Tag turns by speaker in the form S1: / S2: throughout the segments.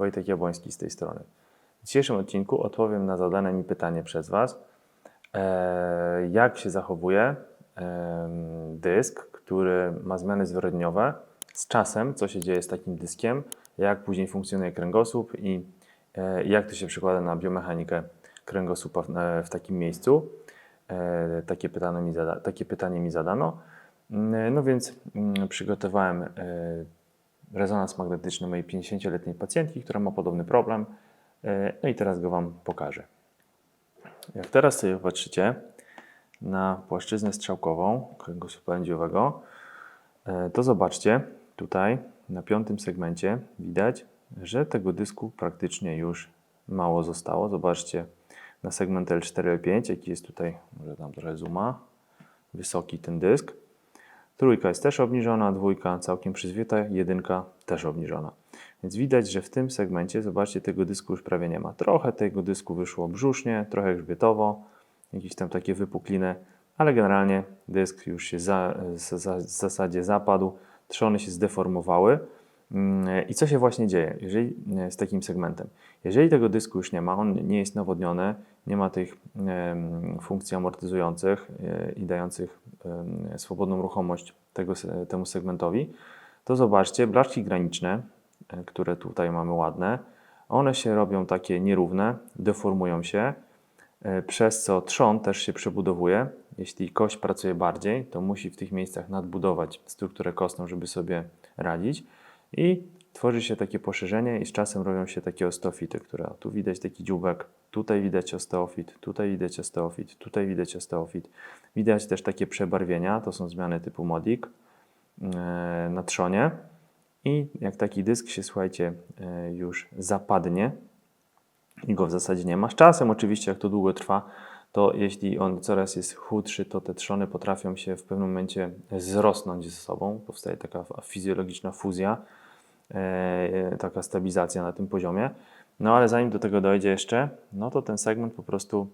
S1: Wojtek Jabłoński z tej strony. W dzisiejszym odcinku odpowiem na zadane mi pytanie przez Was, e, jak się zachowuje dysk, który ma zmiany zwyrodniowe z czasem, co się dzieje z takim dyskiem, jak później funkcjonuje kręgosłup i e, jak to się przekłada na biomechanikę kręgosłupa w, e, takim miejscu. Takie pytanie mi, zada, takie pytanie mi zadano. Mm, No więc mm, przygotowałem rezonans magnetyczny mojej 50-letniej pacjentki, która ma podobny problem. E, No i teraz go Wam pokażę. Jak teraz sobie patrzycie na płaszczyznę strzałkową kręgosłupa lędźwiowego, e, to zobaczcie tutaj na piątym segmencie widać, że tego dysku praktycznie już mało zostało. Zobaczcie na segment L4, L5, jaki jest tutaj, może tam trochę zooma, wysoki ten dysk. Trójka jest też obniżona, dwójka całkiem przyzwieta, jedynka też obniżona. Więc widać, że w tym segmencie, zobaczcie, tego dysku już prawie nie ma. Trochę tego dysku wyszło brzusznie, trochę grzbietowo, jakieś tam takie wypukliny, ale generalnie dysk już się za, za, za, w zasadzie zapadł, trzony się zdeformowały. Mm, I co się właśnie dzieje jeżeli, z takim segmentem? Jeżeli tego dysku już nie ma, on nie jest nawodniony, nie ma tych funkcji amortyzujących i dających swobodną ruchomość tego, temu segmentowi, to zobaczcie, blaszki graniczne, e, które tutaj mamy ładne, one się robią takie nierówne, deformują się, e, przez co trzon też się przebudowuje. Jeśli kość pracuje bardziej, to musi w tych miejscach nadbudować strukturę kostną, żeby sobie radzić. I tworzy się takie poszerzenie i z czasem robią się takie osteofity, które tu widać taki dzióbek, tutaj widać osteofit, tutaj widać osteofit, tutaj widać osteofit. Widać też takie przebarwienia, to są zmiany typu modik e, na trzonie i jak taki dysk się, słuchajcie, e, już zapadnie i go w zasadzie nie ma. Z czasem oczywiście, jak to długo trwa, to jeśli on coraz jest chudszy, to te trzony potrafią się w pewnym momencie zrosnąć ze sobą. Powstaje taka fizjologiczna fuzja, taka stabilizacja na tym poziomie. No ale zanim do tego dojdzie jeszcze, no to ten segment po prostu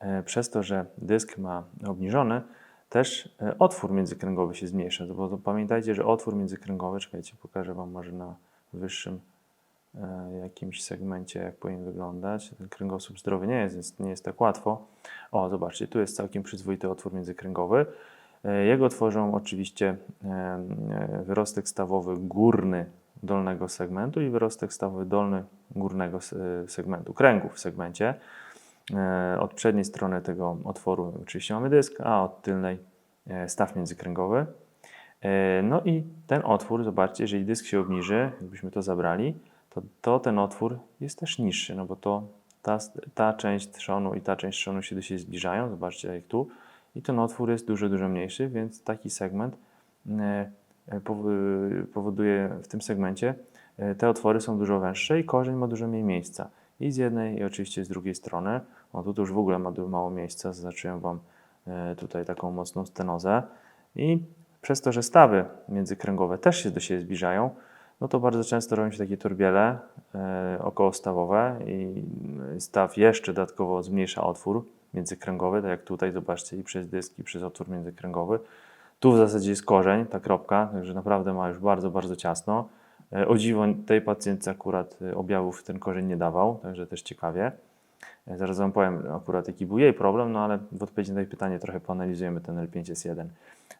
S1: e, przez to, że dysk ma obniżony, też e, otwór międzykręgowy się zmniejsza. Bo pamiętajcie, że otwór międzykręgowy, czekajcie, pokażę Wam może na wyższym e, jakimś segmencie, jak powinien wyglądać. Ten kręgosłup zdrowy nie jest, więc nie jest tak łatwo. O, zobaczcie, tu jest całkiem przyzwoity otwór międzykręgowy. E, Jego tworzą oczywiście e, e, wyrostek stawowy górny dolnego segmentu i wyrostek stawowy dolny górnego segmentu, kręgu w segmencie. E, Od przedniej strony tego otworu oczywiście mamy dysk, a od tylnej e, staw międzykręgowy. E, No i ten otwór, zobaczcie, jeżeli dysk się obniży, jakbyśmy to zabrali, to, to ten otwór jest też niższy, no bo to ta, ta część trzonu i ta część trzonu się do siebie zbliżają, zobaczcie jak tu, i ten otwór jest dużo, dużo mniejszy, więc taki segment powoduje w tym segmencie, e, te otwory są dużo węższe i korzeń ma dużo mniej miejsca. I z jednej, i oczywiście z drugiej strony. O, tu już w ogóle ma mało miejsca, zaznaczyłem Wam e, tutaj taką mocną stenozę. I przez to, że stawy międzykręgowe też się do siebie zbliżają, no to bardzo często robią się takie turbiele e, okołostawowe i staw jeszcze dodatkowo zmniejsza otwór międzykręgowy, tak jak tutaj, zobaczcie, i przez dysk, i przez otwór międzykręgowy. Tu w zasadzie jest korzeń, ta kropka, także naprawdę ma już bardzo, bardzo ciasno. E, O dziwo tej pacjentce akurat e, objawów ten korzeń nie dawał, także też ciekawie. E, Zaraz Wam powiem akurat jaki był jej problem, no ale w odpowiedzi na to pytanie trochę poanalizujemy ten L5S1.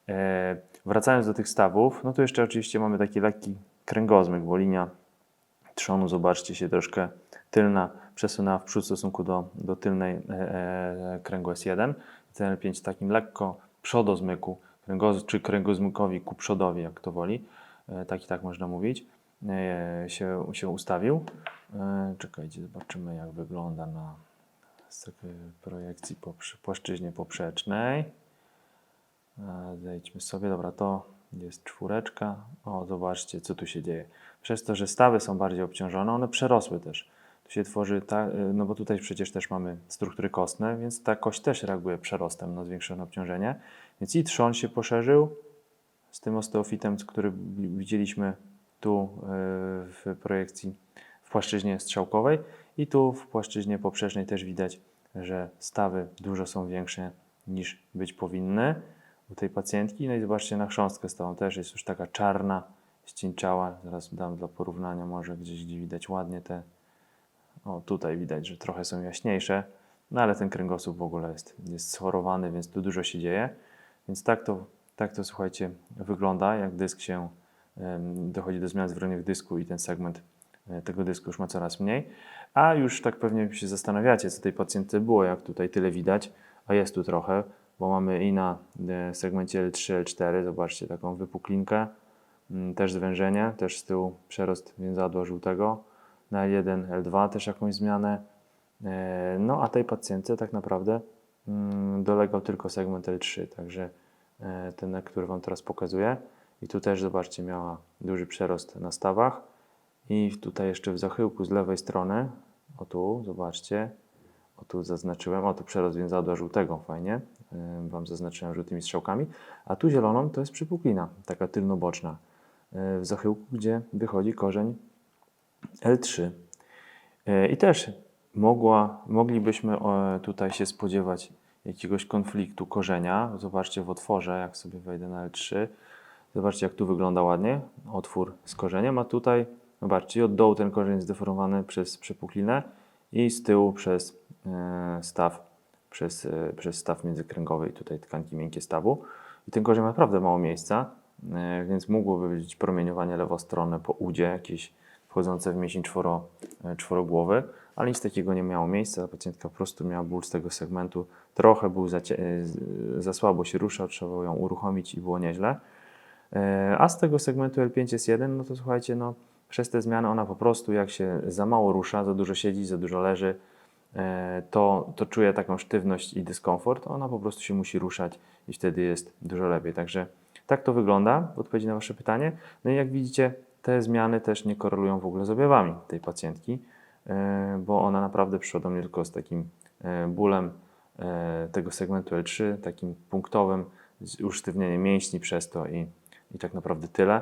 S1: E, wracając do tych stawów, no to jeszcze oczywiście mamy taki lekki kręgozmyk, bo linia trzonu, zobaczcie się troszkę tylna przesunęła w przód w stosunku do, do tylnej kręgu S1. Ten L5 w takim lekko przodozmyku, kręgoz, czy kręgozmykowi ku przodowi, jak to woli, e, tak i tak można mówić, e, się, się ustawił. E, czekajcie, zobaczymy jak wygląda na projekcji po płaszczyźnie poprzecznej. Zejdźmy sobie, dobra, to jest czwóreczka. O, zobaczcie, co tu się dzieje. Przez to, że stawy są bardziej obciążone, one przerosły też. Się tworzy, ta, y, no bo tutaj przecież też mamy struktury kostne, więc ta kość też reaguje przerostem na zwiększone obciążenie. Więc i trzon się poszerzył z tym osteofitem, który wi- widzieliśmy tu y, w projekcji w płaszczyźnie strzałkowej i tu w płaszczyźnie poprzecznej też widać, że stawy dużo są większe niż być powinny u tej pacjentki. No i zobaczcie na chrząstkę stałą też jest już taka czarna ścięciała. Zaraz dam dla porównania może gdzieś, gdzie widać ładnie te... O, tutaj widać, że trochę są jaśniejsze, no ale ten kręgosłup w ogóle jest, jest schorowany, więc tu dużo się dzieje. Więc tak to, tak to słuchajcie, wygląda, jak dysk się dochodzi do zmian zwrotnych dysku i ten segment e, tego dysku już ma coraz mniej. A już tak pewnie się zastanawiacie, co tej pacjentce było, jak tutaj tyle widać, a jest tu trochę, bo mamy i na e, segmencie L3, L4, zobaczcie taką wypuklinkę, też zwężenie, też z tyłu przerost więzadła żółtego, na L1, L2 też jakąś zmianę. E, No a tej pacjentce tak naprawdę mm, dolegał tylko segment L3, także e, ten, który Wam teraz pokazuję. I tu też zobaczcie, miała duży przerost na stawach. I tutaj jeszcze w zachyłku z lewej strony, o tu, zobaczcie, o tu zaznaczyłem, o tu przerost więzadła żółtego, fajnie, e, Wam zaznaczyłem żółtymi strzałkami. A tu zieloną to jest przypuklina, taka tylnoboczna, w zachyłku, gdzie wychodzi korzeń L3. E, I też mogła, moglibyśmy e, tutaj się spodziewać jakiegoś konfliktu korzenia. Zobaczcie w otworze, jak sobie wejdę na L3. Zobaczcie, jak tu wygląda ładnie otwór z korzeniem, a tutaj, zobaczcie, od dołu ten korzeń jest zdeformowany przez przepuklinę i z tyłu przez e, staw, przez, przez staw międzykręgowy i tutaj tkanki miękkie stawu. I ten korzeń ma naprawdę mało miejsca, więc mogłoby być promieniowanie lewostronne po udzie, jakieś wchodzące w mięsień czworo, e, czworogłowy, ale nic takiego nie miało miejsca. Pacjentka po prostu miała ból z tego segmentu, trochę był za, e, z- za słabo się ruszał, trzeba było ją uruchomić i było nieźle. E, A z tego segmentu L5 jest 1, no to słuchajcie, no, przez te zmiany ona po prostu jak się za mało rusza, za dużo siedzi, za dużo leży, e, to, to czuje taką sztywność i dyskomfort, ona po prostu się musi ruszać i wtedy jest dużo lepiej. Także tak to wygląda w odpowiedzi na Wasze pytanie. No i jak widzicie, te zmiany też nie korelują w ogóle z objawami tej pacjentki, e, bo ona naprawdę przyszła do mnie tylko z takim e, bólem e, tego segmentu L3, takim punktowym, usztywnieniem mięśni przez to i, i tak naprawdę tyle.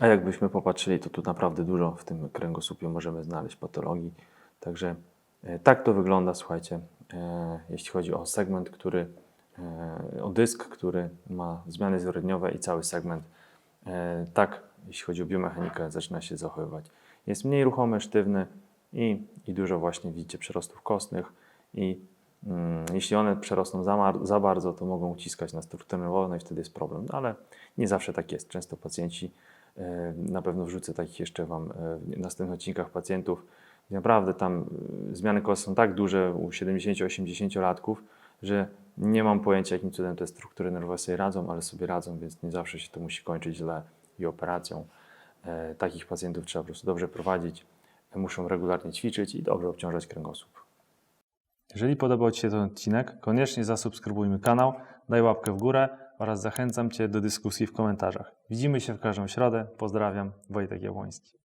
S1: A jakbyśmy popatrzyli, to tu naprawdę dużo w tym kręgosłupie możemy znaleźć patologii. Także tak to wygląda, słuchajcie, jeśli chodzi o segment, który, o dysk, który ma zmiany zwyrodniowe i cały segment, tak, jeśli chodzi o biomechanikę, zaczyna się zachowywać. Jest mniej ruchomy, sztywny i, i dużo właśnie widzicie przerostów kostnych i mm, jeśli one przerosną za, za bardzo, to mogą uciskać na strukturę nerwową i wtedy jest problem. No, ale nie zawsze tak jest. Często pacjenci, e, na pewno wrzucę takich jeszcze Wam e, w następnych odcinkach pacjentów, naprawdę tam e, zmiany kost są tak duże u 70-80 latków, że nie mam pojęcia, jakim cudem te struktury nerwowe sobie radzą, ale sobie radzą, więc nie zawsze się to musi kończyć źle i operacją. E, Takich pacjentów trzeba po prostu dobrze prowadzić, muszą regularnie ćwiczyć i dobrze obciążać kręgosłup. Jeżeli podobał Ci się ten odcinek, koniecznie zasubskrybujmy kanał, daj łapkę w górę oraz zachęcam Cię do dyskusji w komentarzach. Widzimy się w każdą środę. Pozdrawiam, Wojtek Jabłoński.